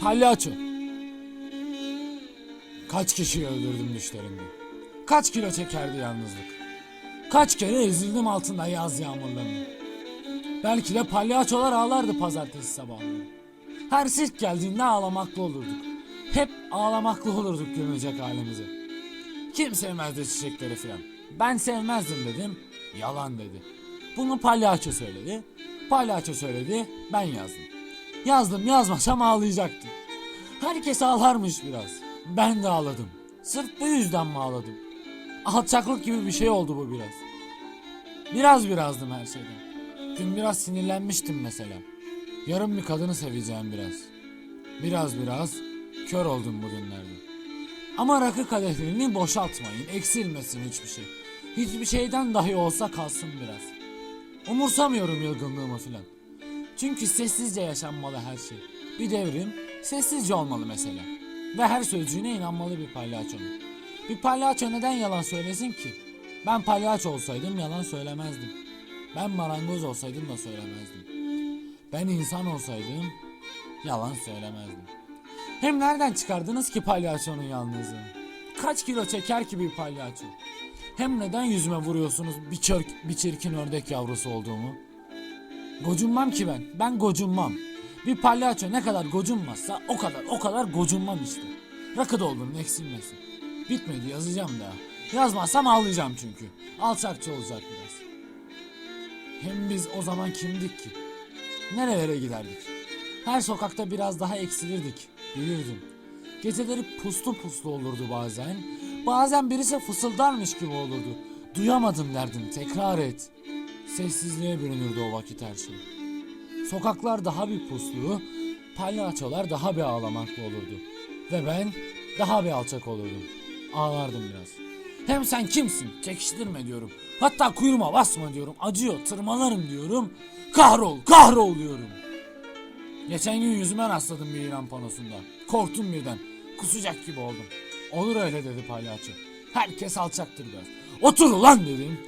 Palyaço. Kaç kişiyi öldürdüm düşlerimde. Kaç kilo çekerdi yalnızlık. Kaç kere ezildim altında yaz yağmurlarının. Belki de palyaçolar ağlardı pazartesi sabahları. Her sirk geldiğinde ağlamaklı olurduk. Hep ağlamaklı olurduk gülünecek halimize. Kim sevmezdi çiçekleri filan. Ben sevmezdim dedim. Yalan dedi. Bunu palyaço söyledi. Palyaço söyledi. Ben yazdım. Yazdım yazmasam ağlayacaktım. Herkes ağlarmış biraz. Ben de ağladım. Sırf bu yüzden mi ağladım? Alçaklık gibi bir şey oldu bu biraz. Biraz birazdım her şeyden. Dün biraz sinirlenmiştim mesela. Yarın bir kadını seveceğim biraz. Biraz biraz kör oldum bugünlerde. Ama rakı kadehlerini boşaltmayın. Eksilmesin hiçbir şey. Hiçbir şeyden dahi olsa kalsın biraz. Umursamıyorum yılgınlığımı filan. Çünkü sessizce yaşanmalı her şey. Bir devrim sessizce olmalı mesela. Ve her sözcüğüne inanmalı bir palyaçonun. Bir palyaço neden yalan söylesin ki? Ben palyaço olsaydım yalan söylemezdim. Ben marangoz olsaydım da söylemezdim. Ben insan olsaydım yalan söylemezdim. Hem nereden çıkardınız ki palyaçonun yalnızlığını? Kaç kilo çeker ki bir palyaço? Hem neden yüzüme vuruyorsunuz bir, çörk, bir çirkin ördek yavrusu olduğumu? Gocunmam ki ben. Ben gocunmam. Bir palyaço ne kadar gocunmazsa o kadar o kadar gocunmam işte. Rakı doldurun eksilmesin. Bitmedi yazacağım daha. Yazmazsam ağlayacağım çünkü. Alçakça olacak biraz. Hem biz o zaman kimdik ki? Nerelere giderdik? Her sokakta biraz daha eksilirdik. Bilirdim. Geceleri puslu puslu olurdu bazen. Bazen birisi fısıldarmış gibi olurdu. Duyamadım derdim tekrar et. Sessizliğe bürünürdü o vakit her şey. Sokaklar daha bir puslu, palyaçolar daha bir ağlamaklı olurdu. Ve ben daha bir alçak olurdum. Ağlardım biraz. Hem sen kimsin? Çekiştirme diyorum. Hatta kuyruğuma basma diyorum. Acıyor, tırmalarım diyorum. Kahrol, kahrol diyorum. Geçen gün yüzüme rastladım bir ilan panosunda. Korktum birden. Kusacak gibi oldum. Olur öyle dedi palyaço. Herkes alçaktır biraz. Otur ulan dedim.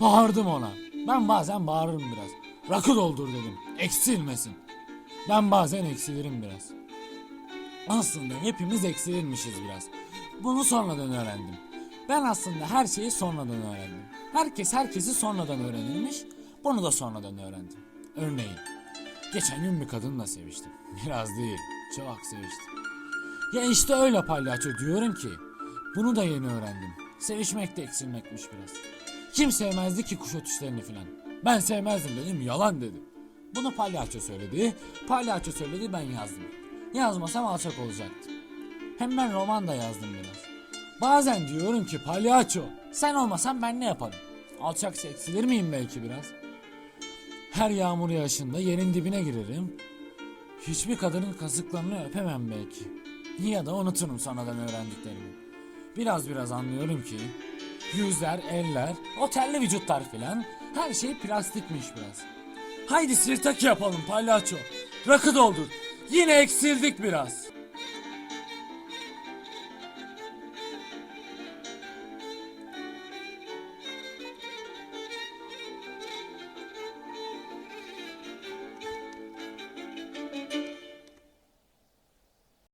Bağırdım ona. Ben bazen bağırırım biraz. Rakı doldur dedim. Eksilmesin. Ben bazen eksilirim biraz. Aslında hepimiz eksilirmişiz biraz. Bunu sonradan öğrendim. Ben aslında her şeyi sonradan öğrendim. Herkes herkesi sonradan öğrenirmiş. Bunu da sonradan öğrendim. Örneğin Geçen gün bir kadınla seviştim. Biraz değil, çok seviştim. Ya işte öyle palyaço diyorum ki. Bunu da yeni öğrendim. Sevişmek de eksilmekmiş biraz. Kim sevmezdi ki kuş ötüşlerini filan. Ben sevmezdim dedim, yalan dedi. Bunu palyaço söyledi, palyaço söyledi ben yazdım. Yazmasam alçak olacaktım. Hem ben roman da yazdım biraz. Bazen diyorum ki palyaço, sen olmasan ben ne yaparım? Alçakça eksilir miyim belki biraz? Her yağmur yağışında yerin dibine girerim. Hiçbir kadının kasıklarını öpemem belki. Ya da unuturum sonradan öğrendiklerimi. Biraz biraz anlıyorum ki yüzler, eller, o vücutlar filan her şey plastikmiş biraz. Haydi sirtaki yapalım palyaço. Rakı doldur. Yine eksildik biraz.